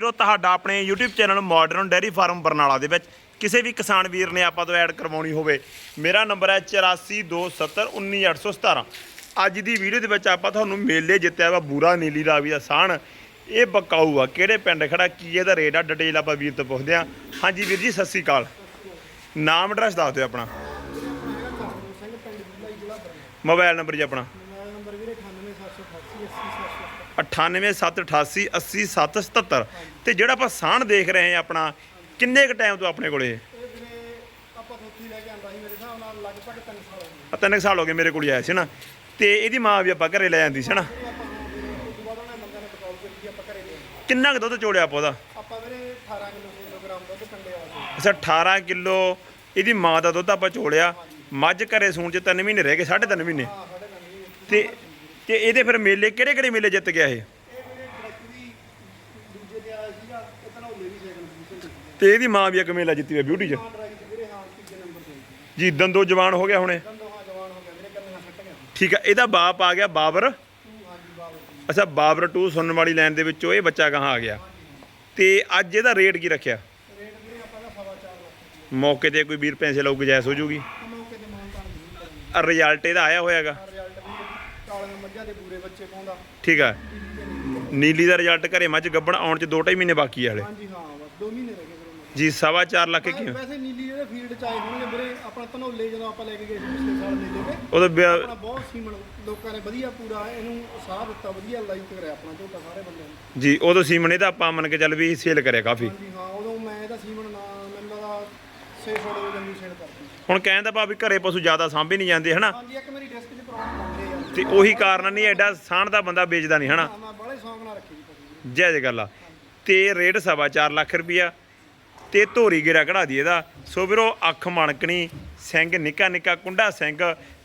ਵੀਰੋ, ਤੁਹਾਡਾ ਆਪਣੇ YouTube channel modern dairy farm Barnala ਦੇ ਵਿੱਚ ਕਿਸੇ ਵੀ ਕਿਸਾਨ ਵੀਰ ਨੇ ਆਪਾਂ ਤੋਂ ਐਡ ਕਰਵਾਉਣੀ ਹੋਵੇ, ਮੇਰਾ ਨੰਬਰ ਹੈ 8427191817 ਅੱਜ ਦੀ ਵੀਡੀਓ ਦੇ ਵਿੱਚ ਆਪਾਂ ਤੁਹਾਨੂੰ ਮੇਲੇ ਜਿੱਤਿਆ ਵਾ, ਬੂਰਾ ਨੀਲੀ ਰਾਵੀ ਦਾ ਸਾਹਣ, ਇਹ ਬਕਾਊ ਆ, ਕਿਹੜੇ ਪਿੰਡ ਖੜਾ, ਕੀ ਇਹਦਾ ਰੇਟ ਆ ਡਿਟੇਲ ਆਪਾਂ ਵੀਰ ਤੋਂ ਪੁੱਛਦੇ ਆ ਹਾਂਜੀ ਵੀਰ ਜੀ, ਸਤਿ ਸ੍ਰੀ ਅਕਾਲ। ਨਾਮ ਐਡਰੈਸ ਦੱਸ ਦਿਓ ਆਪਣਾ। ਸਿੰਘ ਮੋਬਾਈਲ ਨੰਬਰ ਜੀ ਆਪਣਾ ਮੋਬਾਈਲ ਨੰਬਰ ਵੀਰੇ 98788 9878880777 ਤੇ ਜਿਹੜਾ ਆਪਾਂ ਸਾਹਣ ਦੇਖ ਰਹੇ ਹਾਂ ਆਪਣਾ ਕਿੰਨੇ ਕ ਟਾਈਮ ਤੋਂ ਆਪਣੇ ਕੋਲੇ ਆਪਾਂ ਥੋਤੀ ਲੈ ਕੇ ਆਂਦਾ ਸੀ ਮੇਰੇ ਹਿਸਾਬ ਨਾਲ ਲਗਭਗ 3 ਸਾਲ ਹੋ ਗਏ ਆ ਤਿੰਨ ਕੁ ਸਾਲ ਹੋ ਗਏ ਮੇਰੇ ਕੋਲ ਆਇਆ ਸੀ ਨਾ ਤੇ ਇਹਦੀ ਮਾਂ ਵੀ ਆਪਾਂ ਘਰੇ ਲੈ ਜਾਂਦੀ ਸੀ ਨਾ ਕਿੰਨਾ ਕੁ ਦੁੱਧ ਚੋੜਿਆ ਆਪਾਂ ਉਹਦਾ ਆਪਾਂ ਵੀਰੇ 18 ਕਿਲੋ 600 ਗ੍ਰਾਮ ਦੁੱਧ ਕੰਡੇ ਵਾਲਾ ਅੱਛਾ 18 ਕਿਲੋ ਇਹਦੀ ਮਾਂ ਦਾ ਦੁੱਧ ਆਪਾਂ ਚੋੜਿਆ ਮੱਝ ਘਰੇ ਸੂਣ ਚ 3 ਮਹੀਨੇ ਰਹਿ ਗਏ 3.5 ਮਹੀਨੇ ਹਾਂ ਤੇ ਤੇ ਇਹਦੇ ਫਿਰ ਮੇਲੇ ਕਿਹੜੇ ਕਿਹੜੇ ਮੇਲੇ ਜਿੱਤ ਗਿਆ ਇਹ? ਤੇ ਇਹਦੀ ਮਾਂ ਵੀ ਇੱਕ ਮੇਲਾ ਜਿੱਤੀ ਹੋਈ ਬਿਊਟੀ ਚ। ਜੀ ਦੰਦੋ ਜਵਾਨ ਹੋ ਗਿਆ ਹੁਣੇ। ਹਾਂ ਠੀਕ ਆ ਇਹਦਾ ਬਾਪ ਆ ਗਿਆ ਬਾਬਰ। ਅੱਛਾ ਬਾਬਰ 2 ਸੁਣਨ ਵਾਲੀ ਲਾਈਨ ਦੇ ਵਿੱਚੋਂ ਇਹ ਬੱਚਾ ਕਹਾਂ ਆ ਗਿਆ। ਤੇ ਅੱਜ ਇਹਦਾ ਰੇਟ ਕੀ ਰੱਖਿਆ? ਮੌਕੇ ਤੇ ਕੋਈ ਵੀਰ ਪੈਸੇ ਲਾਉ ਗੁਜਾਇਸ਼ ਹੋ ਜੂਗੀ। ਰਿਜ਼ਲਟ ਇਹਦਾ ਆਇਆ ਹੋਇਆਗਾ ਰਿਜ਼ਲਟ ਵੀ ਕਾਲੀਆਂ ਮੱਝਾਂ ਦੇ ਪੂਰੇ ਬੱਚੇ ਪਾਉਂਦਾ। ਠੀਕ ਆ। ਨੀਲੀ ਦਾ ਰਿਜ਼ਲਟ ਘਰੇ ਮੱਝ ਗੱਬਣ ਆਉਣ ਚ 2.5 ਮਹੀਨੇ ਬਾਕੀ ਆ ਹਲੇ। ਹਾਂਜੀ ਹਾਂ ਬਸ 2 ਮਹੀਨੇ ਰਹਿ ਗਏ ਵੀਰੇ ਉਹਨਾਂ ਜੀ ਸਵਾ ਚਾਰ ਲੱਖ ਦੇ। ਕੀ ਵੈਸੇ ਨੀਲੀ ਜਿਹੜੇ ਫੀਲਡ ਚ ਆਏ ਹੋਣਗੇ ਵੀਰੇ ਆਪਣਾ ਧਨੌਲੇ ਜਦੋਂ ਆਪਾਂ ਲੈ ਕੇ ਗਏ ਸੀ ਪਿਛਲੇ ਸਾਲ ਮੇਲੇ ਤੇ ਉਹਦਾ ਵਿਆਹ- ਆਪਣਾ ਬਹੁਤ ਸੀਮਣ ਲੋਕਾਂ ਨੇ ਵਧੀਆ ਪੂਰਾ ਇਹਨੂੰ ਸਾਹ ਦਿੱਤਾ ਵਧੀਆ ਲਾਈਕ ਕਰਿਆ ਆਪਣਾ ਝੋਟਾ ਸਾਰੇ ਬੰਦਿਆਂ ਨੇ। ਜੀ ਉਦੋਂ ਸੀਮਨ ਇਹਦਾ ਆਪਾਂ ਮੰਨ ਕੇ ਚੱਲ ਵੀ ਸੇਲ ਕਰਿਆ ਕਾਫੀ। ਹਾਂਜੀ ਹਾਂ ਉਦੋਂ ਮੈਂ ਇਹਦਾ ਸੀਮਣ ਨਾ ਮੈਨੂੰ ਲੱਗਦਾ 600 ਦੇ ਜੰਗੀ ਸੇਲ ਕਰਤੀ। ਹੁਣ ਕਹਿਣ ਦਾ ਭਾਵ ਵੀ ਘਰੇ ਪਸ਼ੂ ਜ਼ਿਆਦਾ ਸਾਂਭੇ ਨਹੀਂ ਜਾਂਦੇ ਹਨਾ? ਹਾਂਜੀ ਇੱਕ ਮੇਰੀ ਡਿਸਕ ਤੇ ਉਹੀ ਕਾਰਨ ਨਹੀਂ ਐਡਾ ਸਾਣ ਦਾ ਬੰਦਾ ਵੇਚਦਾ ਨਹੀਂ ਹਨਾ? ਮੈਂ ਬੜੇ ਸ਼ੌਂਕ ਨਾਲ ਰੱਖੀ ਜੀ ਪਸ਼ੂ ਜਾਇਜ਼ ਗੱਲ ਤੇ ਰੇਟ ਸਵਾ ਚਾਰ ਲੱਖ ਰੁਪਿਆ ਤੇ ਧੋਰੀ ਗੇੜਾ ਕਢਾ ਦੀ ਇਹਦਾ। ਸੋ ਵੀਰੋ ਅੱਖ ਮਣਕਣੀ ਸਿੰਘ ਨਿੱਕਾ ਨਿੱਕਾ ਕੁੰਡਾ ਸਿੰਘ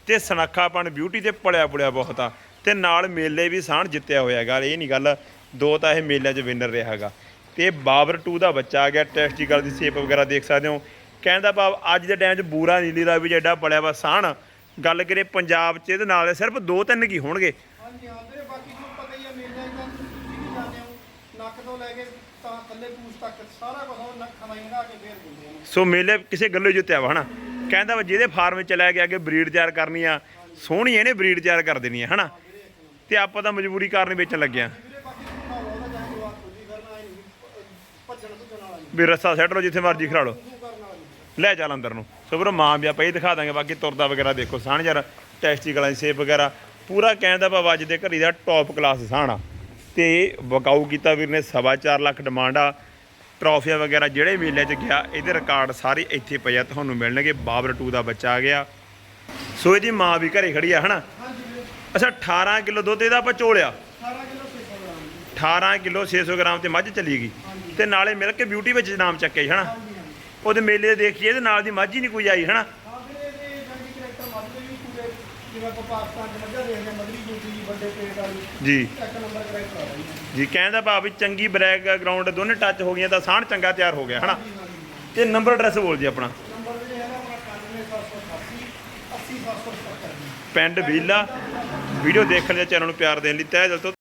ਤੇ ਸਨੱਖਾਪਣ ਬਿਊਟੀ ਤੇ ਪੜਿਆ ਪੁੜਿਆ ਬਹੁਤ ਆ। ਤੇ ਨਾਲ ਮੇਲੇ ਵੀ ਸਾਣ ਜਿੱਤਿਆ ਹੋਇਆ ਹੈਗਾ। ਇਹ ਨਹੀਂ ਗੱਲ ਦੋ ਤਾਂ ਇਹ ਮੇਲਿਆਂ 'ਚ ਵਿਨਰ ਰਿਹਾ ਹੈਗਾ। ਤੇ ਬਾਬਰ 2 ਦਾ ਬੱਚਾ ਆ ਗਿਆ ਟੈਸਟੀਕਲ ਦੀ ਸ਼ੇਪ ਵਗੈਰਾ ਦੇਖ ਸਕਦੇ ਹੋ। ਕਹਿਣ ਦਾ ਭਾਵ ਅੱਜ ਦੇ ਟਾਈਮ 'ਚ ਬੂਰਾ ਨੀਲੀ ਦਾ ਵੀ ਜਿਹੜਾ ਪੜਿਆ ਵਾ ਸਾਣ ਗੱਲ ਕਰੇ ਪੰਜਾਬ 'ਚ ਇਹਦੇ ਨਾਲ ਸਿਰਫ ਦੋ ਤਿੰਨ ਕੀ ਹੋਣਗੇ? ਹਾਂਜੀ ਹਾਂ ਵੀਰੇ ਬਾਕੀ ਤੁਹਾਨੂੰ ਪਤਾ ਹੀ ਆ ਮੇਲਿਆਂ 'ਚ ਤਾਂ ਤੁਸੀਂ ਵੀ ਜਾਣਦੇ ਹੋ ਨੱਕ ਤੋਂ ਲੈ ਕੇ ਤਾਂ ਥੱਲੇ ਪੂਛ ਤੱਕ ਸਾਰਾ ਕੁਝ ਉਹ ਨੱਖਾਂ ਦਾ ਹਿੰਗਾ ਕੇ ਫੇਰ ਦਿੰਦੇ ਨੇ। ਸੋ ਮੇਲੇ ਕਿਸੇ ਗੱਲੋਂ ਜਿੱਤਿਆ ਵਾ ਹਨਾ? ਕਹਿੰਦਾ ਵਾ ਜਿਹਦੇ ਫਾਰਮ ਚਲਾ ਗਿਆ ਕਿ ਬਰੀਡ ਤਿਆਰ ਕਰਨੀ ਆ ਸੋਹਣੀ ਇਹਨੇ ਬਰੀਡ ਤਿਆਰ ਕਰ ਦੇਣੀ ਆ ਹਨਾ? ਤੇ ਆਪਾਂ ਤਾਂ ਮਜਬੂਰੀ ਕਾਰਨ ਵੇਚਣ ਲੱਗਿਆ ਵੀਰੇ ਬਾਕੀ ਤੁਹਾਨੂੰ ਭਾਵ ਉਹਦਾ ਚਾਹੇ ਜਵਾਬ ਖੁੱਲੀ ਕਰਨਾ ਹੈ ਭੱਜਣ ਭੁੱਜਣ ਵਾਲਾ ਨਹੀਂ। ਵੀ ਰੱਸਾ ਸੱਟ ਲਓ ਜਿੱਥੇ ਮਰਜ਼ੀ ਖੜਾ ਲਓ ਤੂੰ ਕਰਨ ਵਾਲਾ ਨਹੀਂ। ਲੈ ਚੱਲ ਅੰਦਰ ਨੂੰ। ਸੋ ਵੀਰੋ ਮਾਂ ਵੀ ਆਪਾਂ ਇਹ ਦਿਖਾ ਦਾਂਗੇ, ਬਾਕੀ ਤੁਰਦਾ ਵਗੈਰਾ ਦੇਖੋ ਸਾਣ ਯਾਰ ਟੈਸਟੀਕਲਾਂ ਦੀ ਸੇਪ ਵਗੈਰਾ। ਪੂਰਾ ਕਹਿਣ ਦਾ ਭਾਵ ਅੱਜ ਦੇ ਘਰੀ ਦਾ ਟੌਪ ਕਲਾਸ ਸਾਣਾ ਤੇ ਵਕਾਊ ਕੀਤਾ ਵੀਰ ਨੇ, ਸਵਾ ਚਾਰ ਲੱਖ ਡਿਮਾਂਡ ਆ। ਟਰੋਫੀਆਂ ਵਗੈਰਾ ਜਿਹੜੇ ਮੇਲੇ 'ਚ ਗਿਆ, ਇਹਦੇ ਰਿਕਾਰਡ ਸਾਰੇ ਇੱਥੇ ਪਏ ਆ, ਤੁਹਾਨੂੰ ਮਿਲਣਗੇ। ਬਾਬਰ 2 ਦਾ ਬੱਚਾ ਆ ਗਿਆ। ਸੋ ਇਹਦੀ ਮਾਂ ਵੀ ਘਰੇ ਖੜੀ ਆ, ਹਨਾ? ਹਾਂਜੀ ਅੱਛਾ 18 ਕਿਲੋ ਦੁੱਧ ਇਹਦਾ ਆਪਾਂ ਚੋਲਿਆ। 18 ਕਿਲੋ 600 ਗ੍ਰਾਮ ਜੀ 18 ਕਿਲੋ 600 ਗ੍ਰਾਮ ਤੇ ਮੱਝ ਚਲੀ ਗਈ। ਤੇ ਨਾਲੇ ਮਿਲ ਕੇ ਬਿਊਟੀ ਵਿੱਚ ਨਾਮ ਚੱਕੇ ਹਨਾ? ਹਾਂਜੀ ਉਹਦੇ ਮੇਲੇ ਦੇ ਦੇਖੀਏ, ਇਹਦੇ ਨਾਲ ਦੀ ਮੱਝ ਨਹੀਂ ਕੋਈ ਆਈ, ਹਨਾ? ਹਾਂ ਜੀ। ਜੀ ਇੱਕ ਨੰਬਰ ਕਹਿੰਦਾ ਭਾਵ ਵੀ ਚੰਗੀ ਬ੍ਰੈਕ ਗਰਾਊਂਡ ਦੋਨੇ ਟੱਚ ਹੋ ਗਈਆਂ ਤਾਂ ਸਾਹਣ ਚੰਗਾ ਤਿਆਰ ਹੋ ਗਿਆ, ਹਨਾ? ਹਾਂਜੀ ਹਾਂਜੀ ਤੇ ਨੰਬਰ ਐਡਰੈਸ ਬੋਲ ਜੀ ਆਪਣਾ। ਪਿੰਡ ਵੀਲਾ ਵੀਡੀਓ ਦੇਖਣ ਦੇ ਚੈਨਲ ਨੂੰ ਪਿਆਰ ਦੇਣ ਲਈ ਤਹਿ ਦਿਲ ਤੋਂ